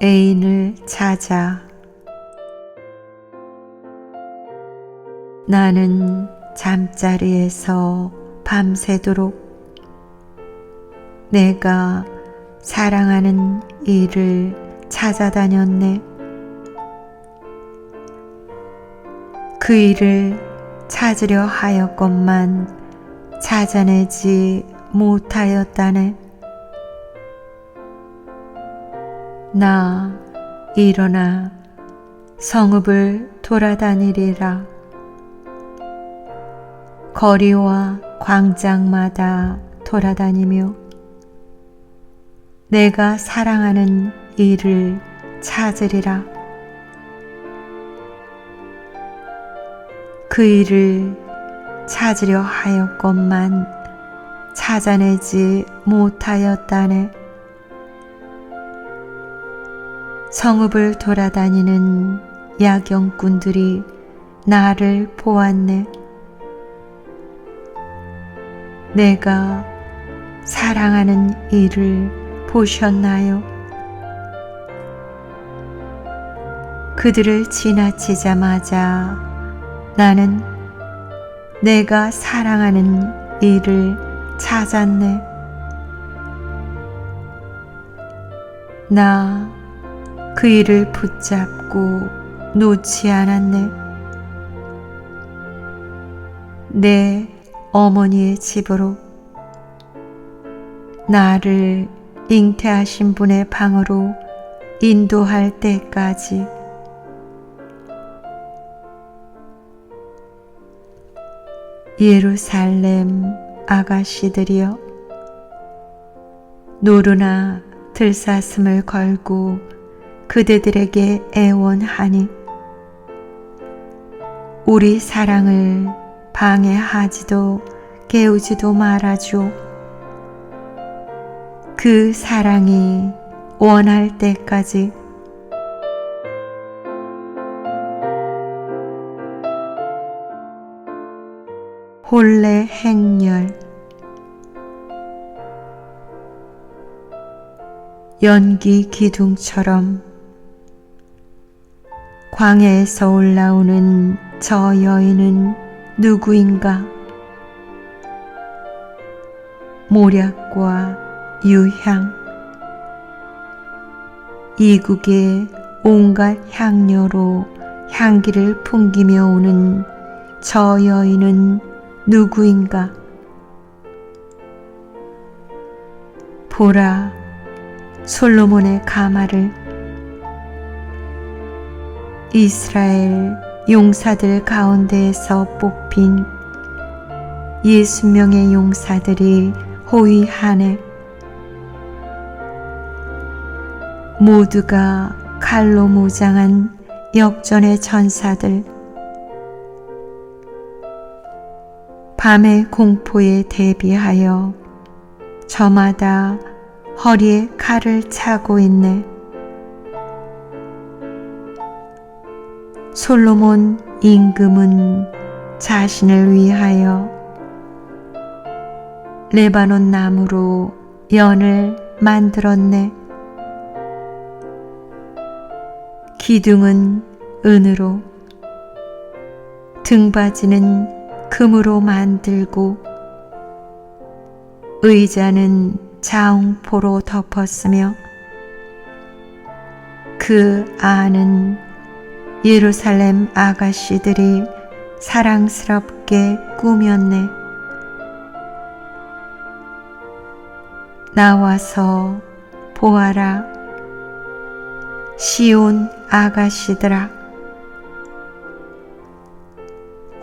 애인을 찾아 나는 잠자리에서 밤새도록 내가 사랑하는 이를 찾아다녔네. 그 일을 찾으려 하였건만 찾아내지 못하였다네. 나 일어나 성읍을 돌아다니리라. 거리와 광장마다 돌아다니며 내가 사랑하는 이를 찾으리라. 그 일을 찾으려 하였건만 찾아내지 못하였다네. 성읍을 돌아다니는 야경꾼들이 나를 보았네. 내가 사랑하는 이를 보셨나요? 그들을 지나치자마자 나는 내가 사랑하는 이를 찾았네. 나 그 일을 붙잡고 놓지 않았네. 내 어머니의 집으로 나를 잉태하신 분의 방으로 인도할 때까지 예루살렘 아가씨들이여 노루나 들사슴을 걸고 그대들에게 애원하니 우리 사랑을 방해하지도 깨우지도 말아줘. 그 사랑이 원할 때까지 혼례 행렬 연기 기둥처럼 광야에서 올라오는 저 여인은 누구인가? 모략과 유향 이국의 온갖 향료로 향기를 풍기며 오는 저 여인은 누구인가? 보라, 솔로몬의 가마를 이스라엘 용사들 가운데에서 뽑힌 예수 명의 용사들이 호위하네. 모두가 칼로 무장한 역전의 전사들. 밤의 공포에 대비하여 저마다 허리에 칼을 차고 있네. 솔로몬 임금은 자신을 위하여 레바논 나무로 연을 만들었네. 기둥은 은으로, 등받이는 금으로 만들고, 의자는 자웅포로 덮었으며, 그 안은 예루살렘 아가씨들이 사랑스럽게 꾸몄네. 나와서 보아라. 시온 아가씨들아.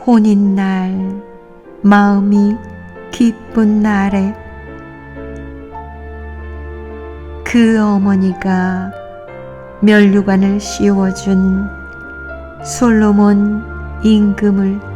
혼인날, 마음이 기쁜 날에 그 어머니가 멸류관을 씌워준 솔로몬 임금을